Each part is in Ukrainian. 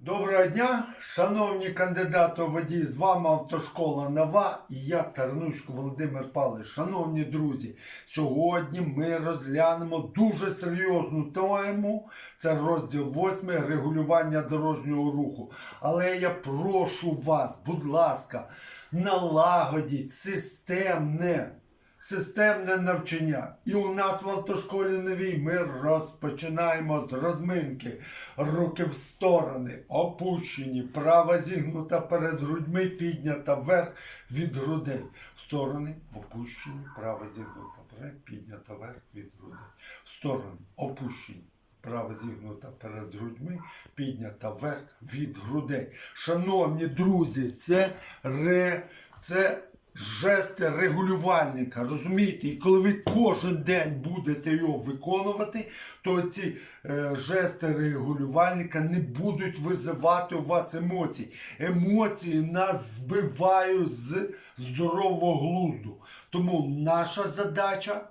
Доброго дня, шановні кандидати у водії, з вами автошкола Нова і я Тарнучко Володимир Павлович. Шановні друзі, сьогодні ми розглянемо дуже серйозну тему. Це розділ 8 регулювання дорожнього руху. Але я прошу вас, будь ласка, налагодіть системне. Системне навчання. І у нас в автошколі новій ми розпочинаємо з розминки. Руки в сторони, опущені, права зігнута перед грудьми, піднята вверх від грудей. В сторони опущені, права зігнута перед, піднята вверх від грудей. В сторони опущені. Права зігнута перед грудьми, піднята вверх від грудей. Шановні друзі, це ре, це жести регулювальника. Розумієте? І коли ви кожен день будете його виконувати, то ці е, жести регулювальника не будуть визивати у вас емоцій. Емоції нас збивають з здорового глузду. Тому наша задача.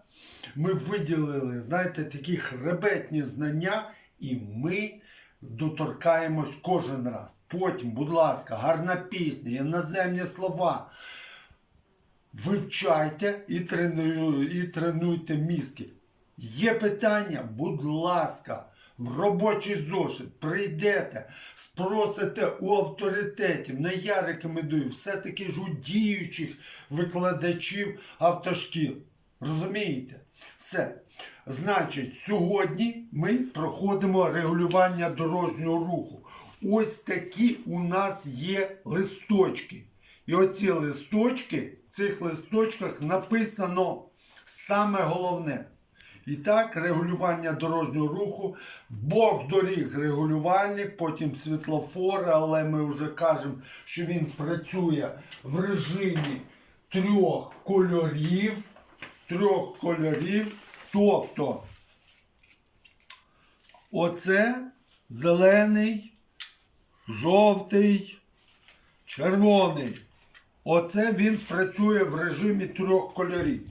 Ми виділили, знаєте, такі хребетні знання, і ми доторкаємось кожен раз. Потім, будь ласка, гарна пісня, іноземні слова. Вивчайте і, треную, і тренуйте мізки. Є питання, будь ласка, в робочий зошит прийдете, спросите у авторитетів. Ну я рекомендую все-таки ж у діючих викладачів автошкіл. Розумієте? Все. Значить, сьогодні ми проходимо регулювання дорожнього руху. Ось такі у нас є листочки. І оці листочки, цих листочках написано саме головне. І так, регулювання дорожнього руху, Бог доріг регулювальник, потім світлофори, але ми вже кажемо, що він працює в режимі трьох кольорів. Трьох кольорів. Тобто, оце зелений, жовтий, червоний. Оце він працює в режимі трьох кольорів.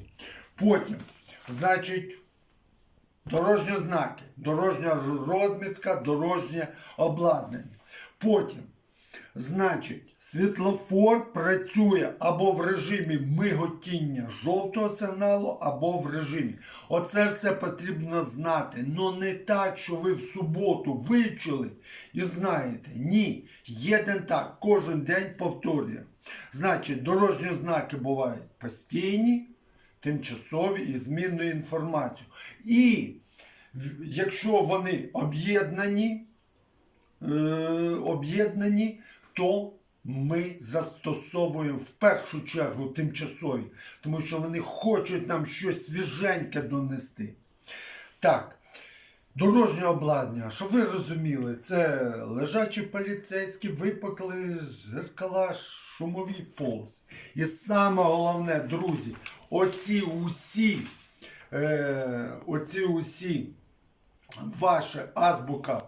Потім, значить, дорожні знаки, дорожня розмітка, дорожнє обладнання. Потім, значить, світлофор працює або в режимі миготіння жовтого сигналу, або в режимі. Оце все потрібно знати. Ну не так, що ви в суботу вивчили і знаєте. Ні. Єден так, кожен день повторює. Значить, дорожні знаки бувають постійні, тимчасові і змінною інформацією. І якщо вони об'єднані, е, об'єднані, то ми застосовуємо в першу чергу тимчасові, тому що вони хочуть нам щось свіженьке донести. Так. Дорожнє обладнання, щоб ви розуміли, це лежачі поліцейські, випекли зеркала, шумові полоси. І саме головне, друзі, оці усі, е, оці усі ваша азбука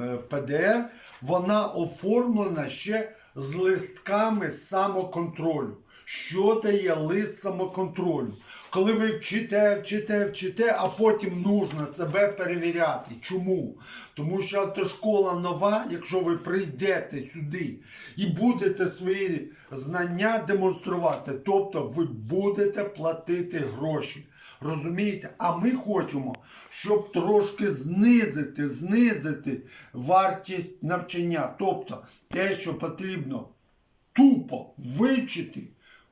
е, ПДР, вона оформлена ще з листками самоконтролю. Що дає лист самоконтролю? Коли ви вчите, вчите, вчите, а потім нужно себе перевіряти. Чому? Тому що автошкола нова, якщо ви прийдете сюди і будете свої знання демонструвати, тобто ви будете платити гроші. Розумієте? А ми хочемо, щоб трошки знизити, знизити вартість навчання. Тобто те, що потрібно тупо вивчити,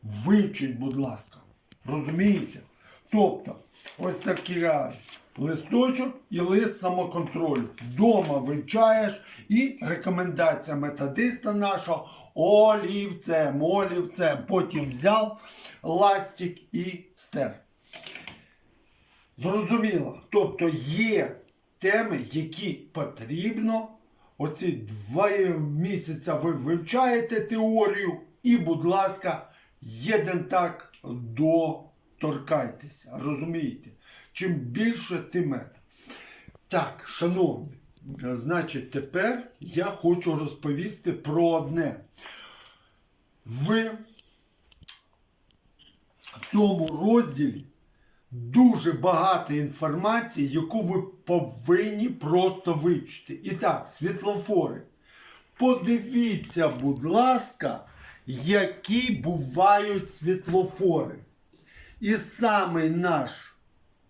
вивчіть, будь ласка. Розумієте? Тобто, ось такий листочок і лист самоконтролю. Дома вивчаєш і рекомендація методиста нашого олівцем, олівцем. Потім взяв ластик і стер. Зрозуміло. Тобто є теми, які потрібно. Оці два місяця ви вивчаєте теорію, і, будь ласка, єден так доторкайтеся. Розумієте? Чим більше, тим менше. Так, шановні, значить, тепер я хочу розповісти про одне. Ви в цьому розділі дуже багато інформації, яку ви повинні просто вивчити. І так, світлофори. подивіться, будь ласка, які бувають світлофори. І саме наш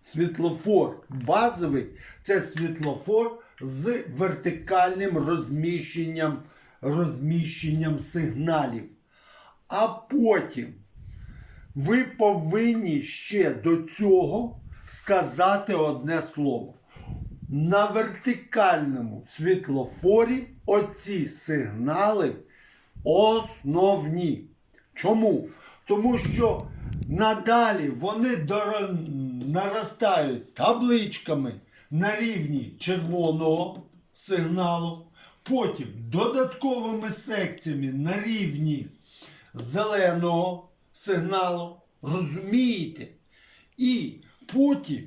світлофор базовий це світлофор з вертикальним розміщенням, розміщенням сигналів. А потім ви повинні ще до цього сказати одне слово. На вертикальному світлофорі оці сигнали основні. Чому? Тому що надалі вони доро- наростають табличками на рівні червоного сигналу, потім додатковими секціями на рівні зеленого сигналу. Розумієте? І потім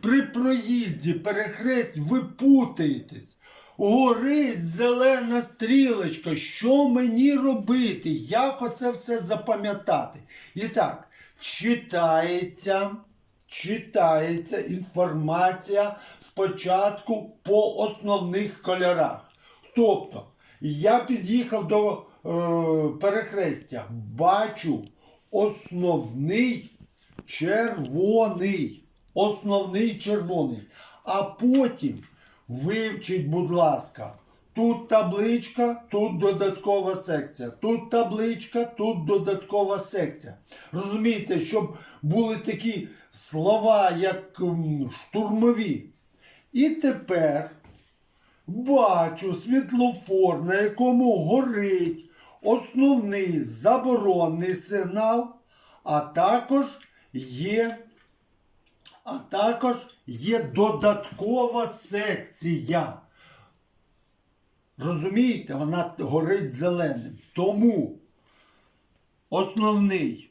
при проїзді перехресть ви путаєтесь. Горить зелена стрілочка. Що мені робити? Як оце все запам'ятати? І так, читається, читається інформація спочатку по основних кольорах. Тобто, я під'їхав до е, перехрестя, бачу основний червоний. Основний червоний. А потім вивчіть, будь ласка, тут табличка, тут додаткова секція. Тут табличка, тут додаткова секція. Розумієте, щоб були такі слова, як штурмові. І тепер бачу світлофор, на якому горить основний заборонний сигнал, а також є, а також є додаткова секція. Розумієте, вона горить зеленим. Тому основний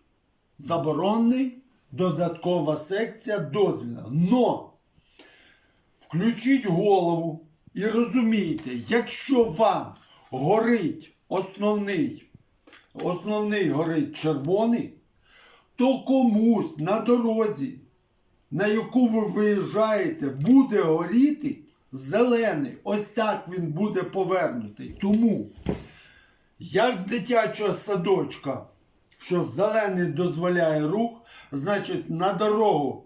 заборонний, додаткова секція дозвільна. Но включіть голову і розумійте, якщо вам горить основний, основний горить червоний, то комусь на дорозі, на яку ви виїжджаєте, буде горіти зелений. Ось так він буде повернутий. Тому, як з дитячого садочка, що зелений дозволяє рух, значить на дорогу,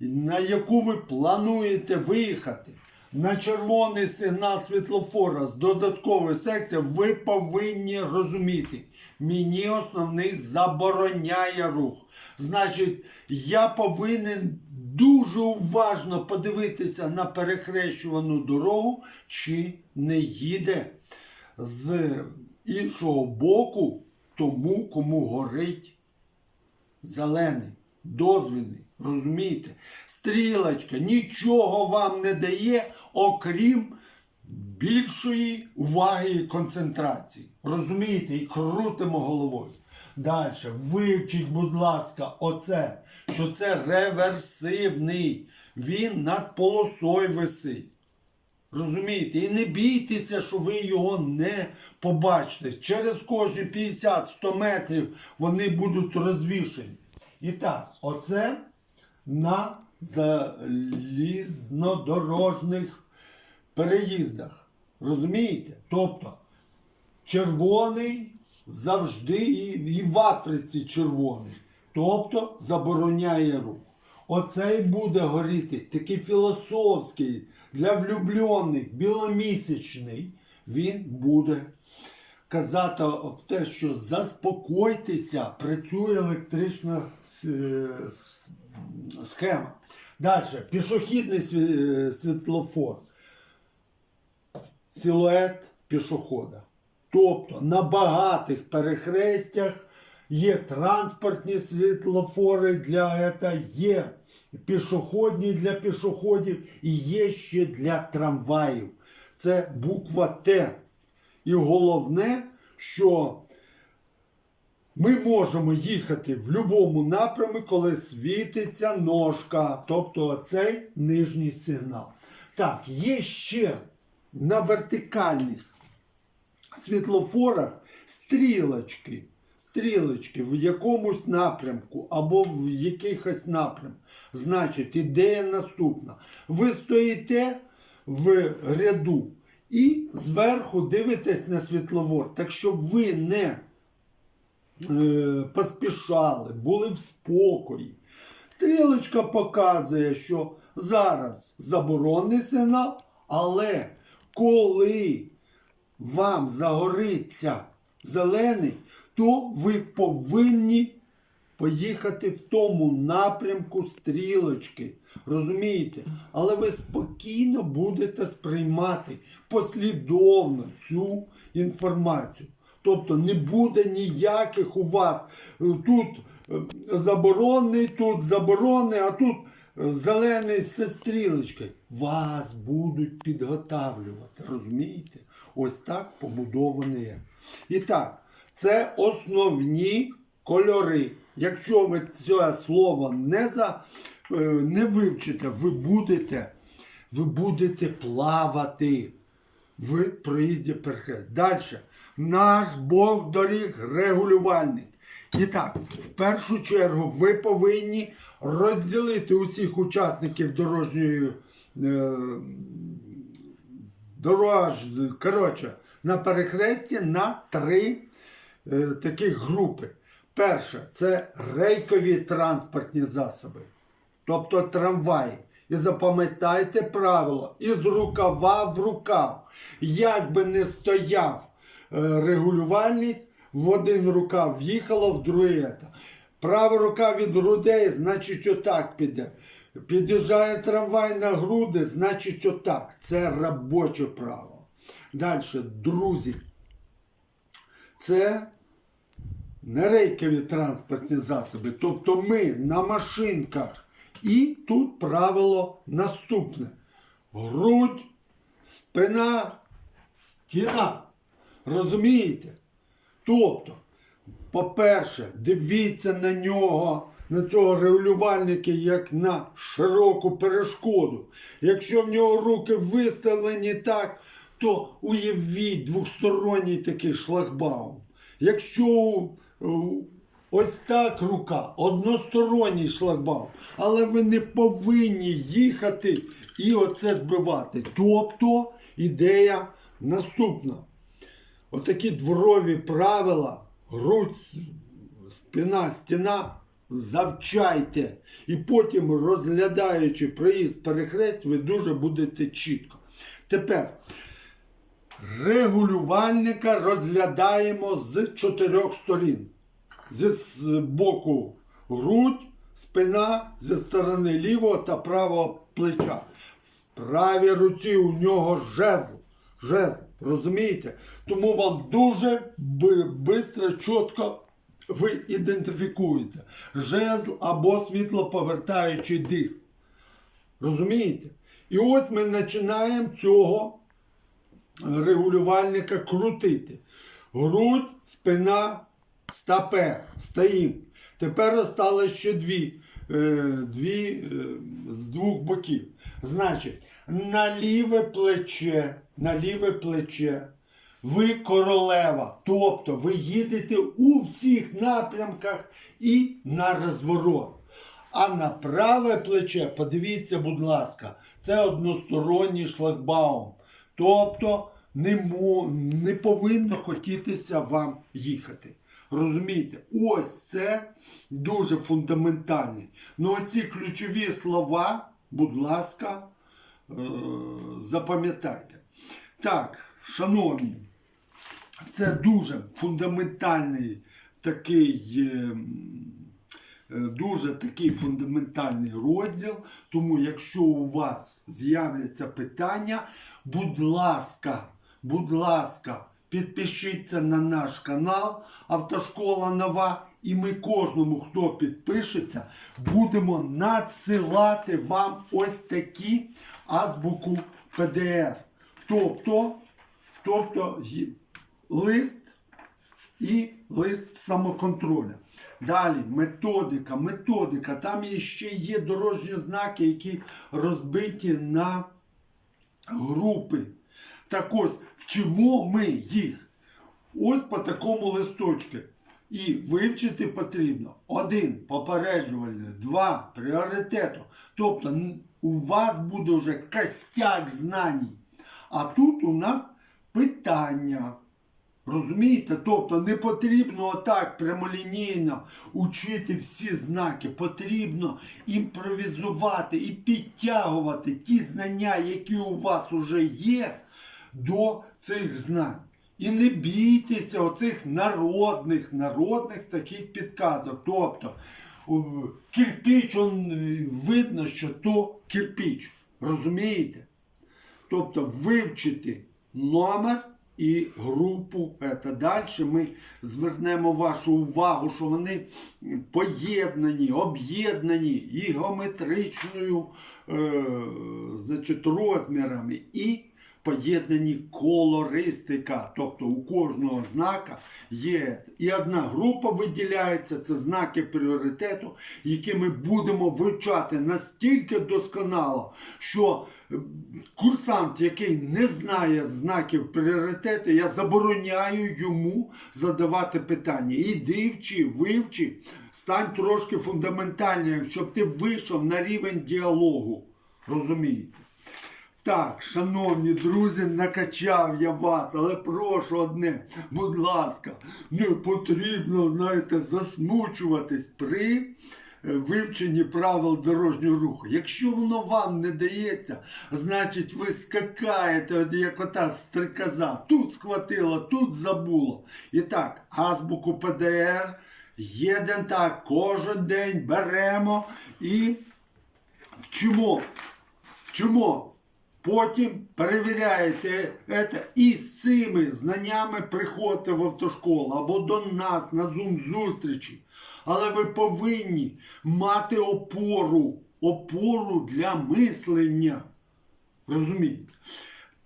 на яку ви плануєте виїхати, на червоний сигнал світлофора з додатковою секцією, ви повинні розуміти, мені основний забороняє рух. Значить, я повинен дуже уважно подивитися на перехрещувану дорогу, чи не їде з іншого боку тому, кому горить зелений, дозвільний. Розумієте? Стрілочка нічого вам не дає, окрім більшої уваги і концентрації. Розумієте? І крутимо головою. Далі, вивчіть, будь ласка, оце, що це реверсивний. Він над полосою висить. Розумієте? І не бійтеся, що ви його не побачите. Через кожні 50-100 метрів вони будуть розвішені. І так, оце на залізнодорожних переїздах. Розумієте? Тобто червоний завжди і, і в Африці червоний. Тобто забороняє рух. Оцей буде горіти такий філософський для влюблених, біломісячний. Він буде казати об те, що заспокойтеся, працює електрична е, схема. Далі, пішохідний е, світлофор. Силует пішохода. Тобто на багатих перехрестях є транспортні світлофори для ета, є пішохідні для пішоходів і є ще для трамваїв. Це буква Т. І головне, що ми можемо їхати в будь-якому напрямі, коли світиться ножка, тобто цей нижній сигнал. Так, є ще на вертикальних світлофорах стрілочки. Стрілочки в якомусь напрямку або в якихось напрямках. Значить, ідея наступна. Ви стоїте в ряду І зверху дивитесь на світловор. Так щоб ви не е, поспішали, були в спокої. Стрілочка показує, що зараз заборонений сигнал, але коли вам загориться зелений, то ви повинні поїхати в тому напрямку стрілочки. Розумієте? Але ви спокійно будете сприймати послідовно цю інформацію. Тобто не буде ніяких у вас е, тут е, заборонений, тут заборонений, а тут зелений зі стрілочкою. Вас будуть підготавлювати. Розумієте? Ось так побудований. І так, це основні кольори. Якщо ви це слово не, за, е, не вивчите, ви будете, ви будете плавати в проїзді перехрест. Далі. Наш Бог доріг регулювальник. І так, в першу чергу ви повинні розділити усіх учасників дорожньої е, дорож, коротше, на перехресті на три е, таких групи. Перше це рейкові транспортні засоби, тобто трамваї. І запам'ятайте правило, із рукава в рукав. Як би не стояв регулювальник, в один рукав в'їхало, в другий. Права рука від грудей, значить отак піде. Під'їжджає трамвай на груди, значить отак. Це робоче право. Далі, друзі, це не рейкові транспортні засоби. Тобто ми на машинках. І тут правило наступне: грудь, спина, стіна. Розумієте? Тобто, по-перше, дивіться на нього, на цього регулювальника, як на широку перешкоду. Якщо в нього руки виставлені так, то уявіть двосторонній такий шлагбаум. Якщо ось так рука, односторонній шлагбаум, але ви не повинні їхати і оце збивати. Тобто ідея наступна. Отакі дворові правила, грудь, спина, стіна, завчайте. І потім, розглядаючи проїзд перехрест, ви дуже будете чітко. Тепер регулювальника розглядаємо з чотирьох сторін. Зі боку грудь, спина, зі сторони лівого та правого плеча. В правій руці у нього жезл. Жезл, розумієте? Тому вам дуже швидко, чітко ви ідентифікуєте жезл або світлоповертаючий диск. Розумієте? І ось ми починаємо цього регулювальника крутити. Грудь, спина, стапе. Стоїмо. Тепер осталось ще дві, е, дві е, з двох боків. Значить, на ліве плече, на ліве плече ви королева. Тобто ви їдете у всіх напрямках і на розворот. А на праве плече, подивіться, будь ласка, це односторонній шлагбаум. Тобто не, мо, не повинно хотітися вам їхати. Розумієте? Ось це дуже фундаментальне. Ну, оці ключові слова, будь ласка, е- запам'ятайте. Так, шановні, це дуже фундаментальний такий. е, е, Дуже такий фундаментальний розділ. Тому, якщо у вас з'являться питання, будь ласка, будь ласка, підпишіться на наш канал Автошкола Нова. І ми кожному, хто підпишеться, будемо надсилати вам ось такі азбуку ПДР. Тобто, тобто лист і лист самоконтролю. Далі методика, методика. Там ще є дорожні знаки, які розбиті на групи. Так ось, вчимо ми їх. Ось по такому листочку. І вивчити потрібно один попереджувальний, два пріоритету. Тобто у вас буде вже костяк знань. А тут у нас питання. Розумієте? Тобто не потрібно отак прямолінійно учити всі знаки. Потрібно імпровізувати і підтягувати ті знання, які у вас вже є, до цих знань. І не бійтеся оцих народних, народних таких підказок. Тобто кирпіч, он, видно, що то кирпіч. Розумієте? Тобто вивчити номер і групу. Та Далі ми звернемо вашу увагу, що вони поєднані, об'єднані і геометричною е, значить, розмірами, і поєднані колористика. Тобто у кожного знака є і одна група виділяється, це знаки пріоритету, які ми будемо вивчати настільки досконало, що е, курсант, який не знає знаків пріоритету, я забороняю йому задавати питання. Іди вчи, вивчи, стань трошки фундаментальним, щоб ти вийшов на рівень діалогу. Розумієте? Так, шановні друзі, накачав я вас, але прошу одне, будь ласка, не потрібно, знаєте, засмучуватись при е, вивченні правил дорожнього руху. Якщо воно вам не дається, значить ви скакаєте, як ота стрикоза. Тут схватила, тут забула. І так, азбуку ПДР, єден так, кожен день беремо і вчимо. Вчимо. Потім перевіряєте це і з цими знаннями приходите в автошколу або до нас на Zoom зустрічі. Але ви повинні мати опору, опору для мислення. Розумієте?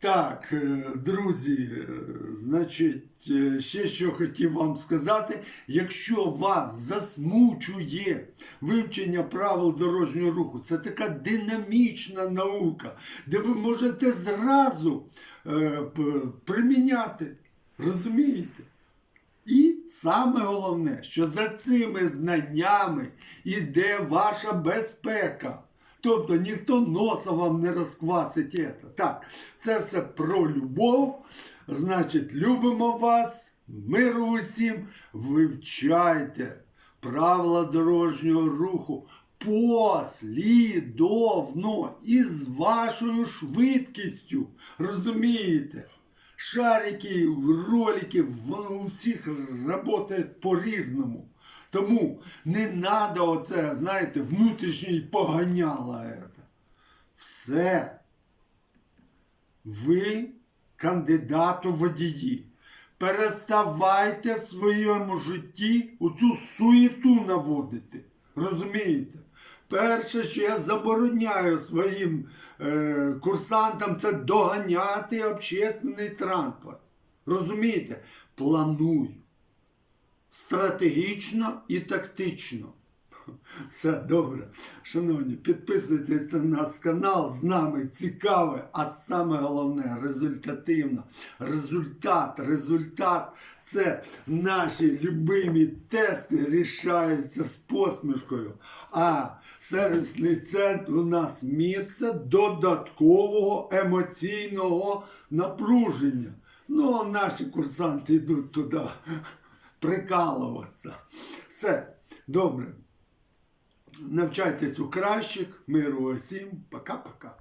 Так, е, друзі, е, значить, е, ще що хотів вам сказати, якщо вас засмучує вивчення правил дорожнього руху, це така динамічна наука, де ви можете зразу е, приміняти. Розумієте? І саме головне, що за цими знаннями іде ваша безпека. Тобто ніхто носа вам не розквасить. Так, це все про любов. Значить, любимо вас, миру усім, вивчайте правила дорожнього руху послідовно і з вашою швидкістю. Розумієте? Шарики, ролики, воно у всіх працює по-різному. Тому не треба оце, знаєте, внутрішній поганяла. Это. Все. Ви кандидат у водії. Переставайте в своєму житті оцю суєту наводити. Розумієте? Перше, що я забороняю своїм е, курсантам, це доганяти общественний транспорт. Розумієте? Плануй стратегічно і тактично. Все добре. Шановні, підписуйтесь на наш канал. З нами цікаве, а саме головне результативно. Результат, результат це наші любимі тести рішаються з посмішкою. А сервісний центр у нас місце додаткового емоційного напруження. Ну, а наші курсанти йдуть туди прикалуватися. Все, добре. Навчайтесь у кращих, миру усім. Пока-пока.